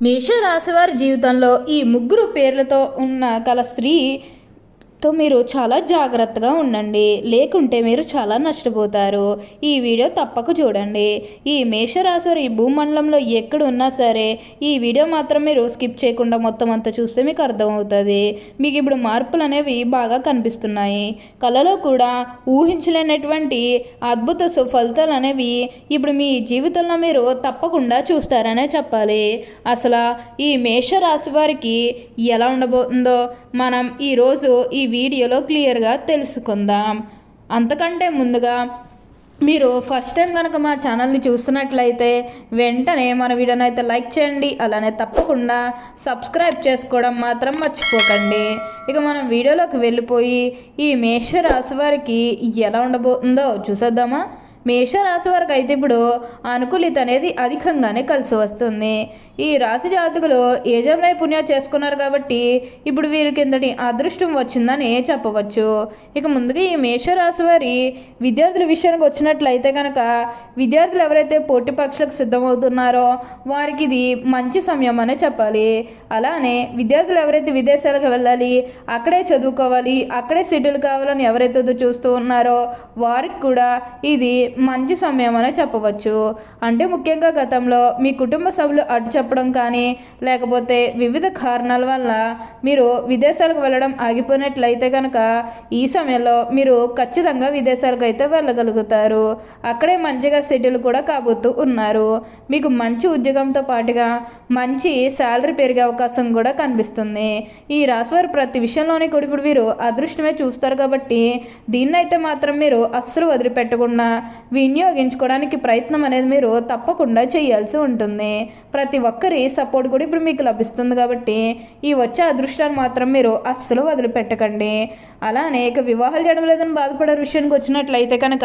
మేషరాశి రాశివారి జీవితంలో ఈ ముగ్గురు పేర్లతో ఉన్న గల స్త్రీ తో మీరు చాలా జాగ్రత్తగా ఉండండి. లేకుంటే మీరు చాలా నష్టపోతారు. ఈ వీడియో తప్పక చూడండి. ఈ మేషరాశి భూమండలంలో ఎక్కడున్నా సరే ఈ వీడియో మాత్రం మీరు స్కిప్ చేయకుండా మొత్తం అంతా చూస్తే మీకు అర్థమవుతుంది. మీకు ఇప్పుడు మార్పులు అనేవి బాగా కనిపిస్తున్నాయి. కళలో కూడా ఊహించలేనటువంటి అద్భుత సు- ఫలితాలు అనేవి ఇప్పుడు మీ జీవితంలో మీరు తప్పకుండా చూస్తారనే చెప్పాలి. అసలు ఈ మేషరాశి వారికి ఎలా ఉండబోతుందో మనం ఈరోజు ఈ వీడియోలో క్లియర్గా తెలుసుకుందాం. అంతకంటే ముందుగా మీరు ఫస్ట్ టైం కనుక మా ఛానల్ని చూస్తున్నట్లయితే వెంటనే మన వీడియోని అయితే లైక్ చేయండి అలానే తప్పకుండా సబ్స్క్రైబ్ చేసుకోవడం మాత్రం మర్చిపోకండి. ఇక మనం వీడియోలోకి వెళ్ళిపోయి ఈ మేష రాశి వారికి ఎలా ఉండబోతుందో చూసేద్దామా? మేషరాశి వారికి అయితే ఇప్పుడు అనుకూలిత అనేది అధికంగానే కలిసి వస్తుంది. ఈ రాశి జాతకులు ఏజం నైపుణ్యం చేసుకున్నారు కాబట్టి ఇప్పుడు వీరి కిందటి అదృష్టం వచ్చిందని చెప్పవచ్చు. ఇక ముందుగా ఈ మేషరాశి వారి విద్యార్థుల విషయానికి వచ్చినట్లయితే కనుక విద్యార్థులు ఎవరైతే పోటీ పక్షులకు సిద్ధమవుతున్నారో వారికి ఇది మంచి సమయం అనే చెప్పాలి. అలానే విద్యార్థులు ఎవరైతే విదేశాలకు వెళ్ళాలి అక్కడే చదువుకోవాలి అక్కడే సెటిల్ కావాలని ఎవరైతే చూస్తూ ఉన్నారో వారికి కూడా ఇది మంచి సమయం అనే చెప్పవచ్చు. అంటే ముఖ్యంగా గతంలో మీ కుటుంబ సభ్యులు చెప్ప చెప్పడం కానీ లేకపోతే వివిధ కారణాల వల్ల మీరు విదేశాలకు వెళ్ళడం ఆగిపోయినట్లయితే కనుక ఈ సమయంలో మీరు ఖచ్చితంగా విదేశాలకు అయితే వెళ్ళగలుగుతారు. అక్కడే మంచిగా సెటిల్ కూడా కాబోతూ ఉన్నారు. మీకు మంచి ఉద్యోగంతో పాటుగా మంచి శాలరీ పెరిగే అవకాశం కూడా కనిపిస్తుంది. ఈ రాశివారు ప్రతి విషయంలోని కూడా ఇప్పుడు వీరు అదృష్టమే చూస్తారు కాబట్టి దీన్నైతే మాత్రం మీరు అస్సలు వదిలిపెట్టకుండా వినియోగించుకోవడానికి ప్రయత్నం అనేది మీరు తప్పకుండా చేయాల్సి ఉంటుంది. ప్రతి ఒక్క ఒక్కరి సపోర్ట్ కూడా ఇప్పుడు మీకు లభిస్తుంది కాబట్టి ఈ వచ్చే అదృష్టాన్ని మాత్రం మీరు అస్సలు వదిలిపెట్టకండి. అలానే ఇక వివాహాలు చేయడం లేదని బాధపడే విషయానికి వచ్చినట్లయితే కనుక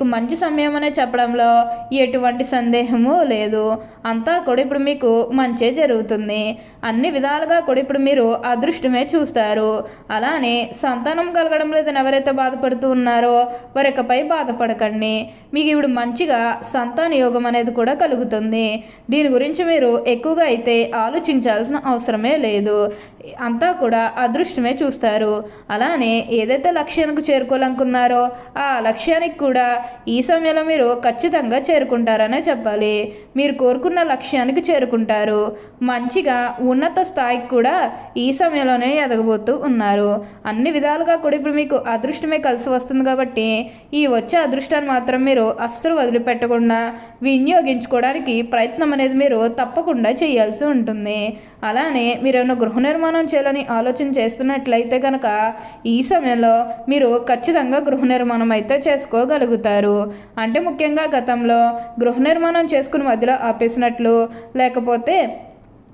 మీకు మంచి సమయం అనే చెప్పడంలో ఎటువంటి సందేహము లేదు. అంతా కూడా ఇప్పుడు మీకు మంచే జరుగుతుంది. అన్ని విధాలుగా కూడా ఇప్పుడు మీరు అదృష్టమే చూస్తారు. అలానే సంతానం కలగడం లేదని ఎవరైతే బాధపడుతూ ఉన్నారో వారికపై బాధపడకండి. మీకు ఇప్పుడు మంచిగా సంతాన యోగం అనేది కూడా కలుగుతుంది. దీని గురించి మీరు ఎక్కువగా అయితే ఆలోచించాల్సిన అవసరమే లేదు. అంతా కూడా అదృష్టమే చూస్తారు. అలానే ఏదైతే లక్ష్యానికి చేరుకోవాలనుకున్నారో ఆ లక్ష్యానికి కూడా ఈ సమయంలో మీరు ఖచ్చితంగా చేరుకుంటారనే చెప్పాలి. మీరు కోరుకున్న లక్ష్యానికి చేరుకుంటారు. మంచిగా ఉన్నత స్థాయికి కూడా ఈ సమయంలోనే ఎదగబోతూ ఉన్నారు. అన్ని విధాలుగా కూడా ఇప్పుడు మీకు అదృష్టమే కలిసి వస్తుంది కాబట్టి ఈ వచ్చే అదృష్టాన్ని మాత్రం మీరు అస్సలు వదిలిపెట్టకుండా వినియోగించుకోవడానికి ప్రయత్నం అనేది మీరు తప్పకుండా చేయాల్సి ఉంటుంది. అలానే మీరు ఏమైనా గృహ నిర్మాణం చేయాలని ఆలోచన చేస్తున్నట్లయితే కనుక ఈ సమయంలో మీరు ఖచ్చితంగా గృహ నిర్మాణం అయితే చేసుకోగలుగుతారు. అంటే ముఖ్యంగా గతంలో గృహ నిర్మాణం చేసుకుని మధ్యలో ఆపేసినట్లు లేకపోతే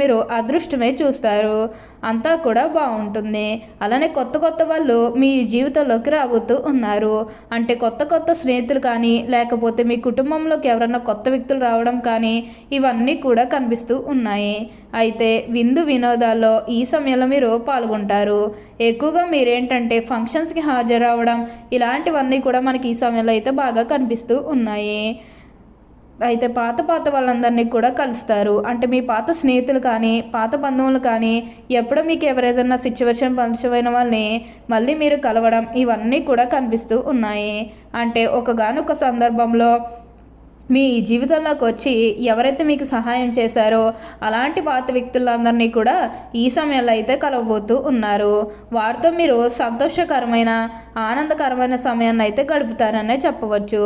మీరు అదృష్టమే చూస్తారు. అంతా కూడా బాగుంటుంది. అలానే కొత్త కొత్త వాళ్ళు మీ జీవితంలోకి రాబోతూ ఉన్నారు. అంటే కొత్త కొత్త స్నేహితులు కానీ లేకపోతే మీ కుటుంబంలోకి ఎవరన్నా కొత్త వ్యక్తులు రావడం కానీ ఇవన్నీ కూడా కనిపిస్తూ ఉన్నాయి. అయితే విందు వినోదాల్లో ఈ సమయంలో మీరు పాల్గొంటారు. ఎక్కువగా మీరేంటంటే ఫంక్షన్స్కి హాజరవడం ఇలాంటివన్నీ కూడా మనకి ఈ సమయంలో అయితే బాగా కనిపిస్తూ ఉన్నాయి. అయితే పాత పాత వాళ్ళందరినీ కూడా కలుస్తారు. అంటే మీ పాత స్నేహితులు కానీ పాత బంధువులు కానీ ఎప్పుడో మీకు ఎవరేదన్నా సిచ్యువేషన్ పరిచయమైన వాళ్ళని మళ్ళీ మీరు కలవడం ఇవన్నీ కూడా కనిపిస్తూ ఉన్నాయి. అంటే ఒకగానొక సందర్భంలో మీ జీవితంలోకి వచ్చి ఎవరైతే మీకు సహాయం చేశారో అలాంటి పాత వ్యక్తులందరినీ కూడా ఈ సమయంలో అయితే కలవబోతూ ఉన్నారు. వారితో మీరు సంతోషకరమైన ఆనందకరమైన సమయాన్ని అయితే గడుపుతారనే చెప్పవచ్చు.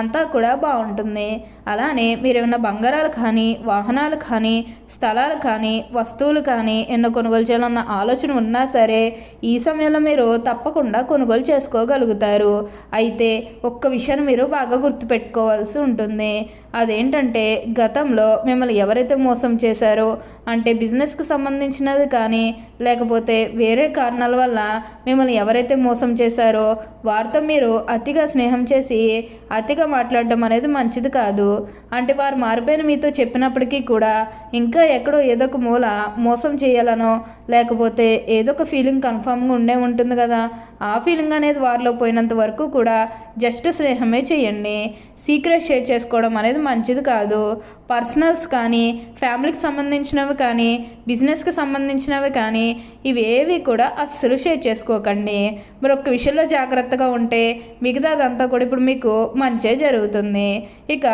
అంతా కూడా బాగుంటుంది. అలానే మీరు ఏమైనా బంగారాలు కానీ వాహనాలు కానీ స్థలాలు కానీ వస్తువులు కానీ ఎన్నో కొనుగోలు చేయాలన్న ఆలోచన ఉన్నా సరే ఈ సమయంలో మీరు తప్పకుండా కొనుగోలు చేసుకోగలుగుతారు. అయితే ఒక్క విషయాన్ని మీరు బాగా గుర్తుపెట్టుకోవాల్సి ఉంటుంది. അങ്ങനെ అదేంటంటే గతంలో మిమ్మల్ని ఎవరైతే మోసం చేశారో అంటే బిజినెస్కి సంబంధించినది కానీ లేకపోతే వేరే కారణాల వల్ల మిమ్మల్ని ఎవరైతే మోసం చేశారో వారితో మీరు అతిగా స్నేహం చేసి అతిగా మాట్లాడడం అనేది మంచిది కాదు. అంటే వారు మారిపోయిన మీతో చెప్పినప్పటికీ కూడా ఇంకా ఎక్కడో ఏదో ఒక మూల మోసం చేయాలనో లేకపోతే ఏదో ఒక ఫీలింగ్ కన్ఫామ్గా ఉండే ఉంటుంది కదా ఆ ఫీలింగ్ అనేది వారిలో పోయినంత వరకు కూడా జస్ట్ స్నేహమే చేయండి. సీక్రెట్ షేర్ చేసుకోవడం అనేది మంచిది కాదు. పర్సనల్స్ కానీ ఫ్యామిలీకి సంబంధించినవి కానీ బిజినెస్కి సంబంధించినవి కానీ ఇవేవి కూడా అస్సలు షేర్ చేసుకోకండి. మరి ఒక్క విషయంలో జాగ్రత్తగా ఉంటే మిగతాదంతా కూడా ఇప్పుడు మీకు మంచే జరుగుతుంది. ఇక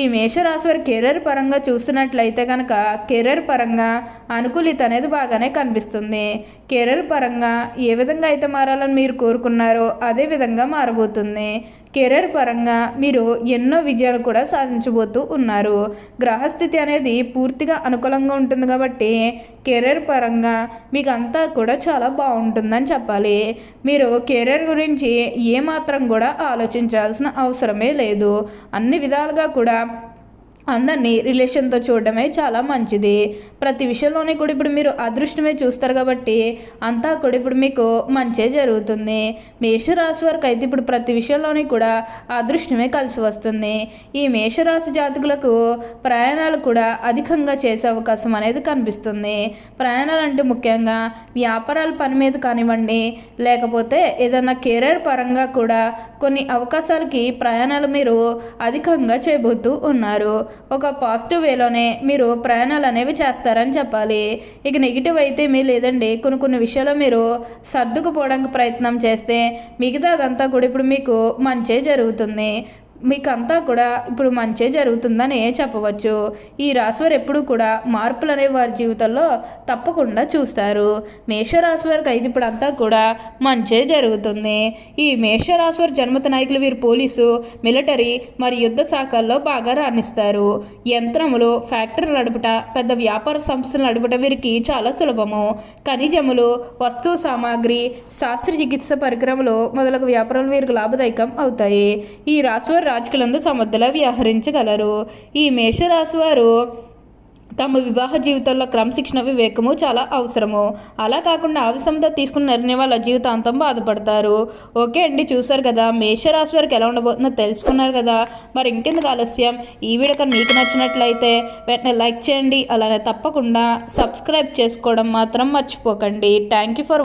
ఈ మేషరాశి వారి కెరీర్ పరంగా చూసినట్లయితే కనుక కెరీర్ పరంగా అనుకూలిత అనేది బాగానే కనిపిస్తుంది. కెరీర్ పరంగా ఏ విధంగా అయితే మారాలని మీరు కోరుకున్నారో అదే విధంగా మారబోతుంది. కెరీర్ పరంగా మీరు ఎన్నో విజయాలు కూడా సాధించబోతూ ఉన్నారు. గ్రహస్థితి అనేది పూర్తిగా అనుకూలంగా ఉంటుంది కాబట్టి కెరీర్ పరంగా మీకు అంతా కూడా చాలా బాగుంటుందని చెప్పాలి. మీరు కెరీర్ గురించి ఏమాత్రం కూడా ఆలోచించాల్సిన అవసరమే లేదు. అన్ని విధాలుగా కూడా అందరినీ రిలేషన్తో చూడడమే చాలా మంచిది. ప్రతి విషయంలోనే కూడా ఇప్పుడు మీరు అదృష్టమే చూస్తారు కాబట్టి అంతా కూడా ఇప్పుడు మీకు మంచే జరుగుతుంది. మేషరాశి వరకు అయితే ఇప్పుడు ప్రతి విషయంలోనే కూడా అదృష్టమే కలిసి వస్తుంది. ఈ మేషరాశి జాతకులకు ప్రయాణాలు కూడా అధికంగా చేసే అవకాశం అనేది కనిపిస్తుంది. ప్రయాణాలు అంటే ముఖ్యంగా వ్యాపారాల పని మీద కానివ్వండి లేకపోతే ఏదైనా కెరీర్ పరంగా కూడా కొన్ని అవకాశాలకి ప్రయాణాలు మీరు అధికంగా చేయబోతూ ఉన్నారు. ఒక పాజిటివ్ వేలోనే మీరు ప్రయాణాలు అనేవి చేస్తారని చెప్పాలి. ఇక నెగిటివ్ అయితే మీ లేదండి. కొన్ని కొన్ని విషయాలు మీరు సర్దుకుపోవడానికి ప్రయత్నం చేస్తే మిగతాదంతా కూడా ఇప్పుడు మీకు మంచే జరుగుతుంది. మీకు అంతా కూడా ఇప్పుడు మంచే జరుగుతుందని చెప్పవచ్చు. ఈ రాశివారు ఎప్పుడు కూడా మార్పులు అనే వారి జీవితంలో తప్పకుండా చూస్తారు. మేషరాశివారికి అయితే ఇప్పుడు అంతా కూడా మంచే జరుగుతుంది. ఈ మేషరాశివారి జన్మత నాయకులు వీరు పోలీసు మిలిటరీ మరియు యుద్ధ శాఖల్లో బాగా రాణిస్తారు. యంత్రములు ఫ్యాక్టరీలు నడుపుట పెద్ద వ్యాపార సంస్థలు నడుపుట వీరికి చాలా సులభము. ఖనిజములు వస్తు సామాగ్రి శాస్త్ర చికిత్స పరికరములు మొదలగు వ్యాపారాలు వీరికి లాభదాయకం అవుతాయి. ఈ రాశివారు రాజకీయాలందు సమర్థులా వ్యవహరించగలరు. ఈ మేషరాశి వారు తమ వివాహ జీవితంలో క్రమశిక్షణ వివేకము చాలా అవసరము. అలా కాకుండా ఆవేశంతో తీసుకున్న నిర్ణయం వల్ల జీవితాంతం బాధపడతారు. ఓకే అండి చూసారు కదా? మేషరాశి వారికి ఎలా ఉండబోతుందో తెలుసుకున్నారు కదా? మరి ఇంకెందుకు ఆలస్యం? ఈ వీడియో కానీ మీకు నచ్చినట్లయితే వెంటనే లైక్ చేయండి. అలానే తప్పకుండా సబ్స్క్రైబ్ చేసుకోవడం మాత్రం మర్చిపోకండి. Thank you for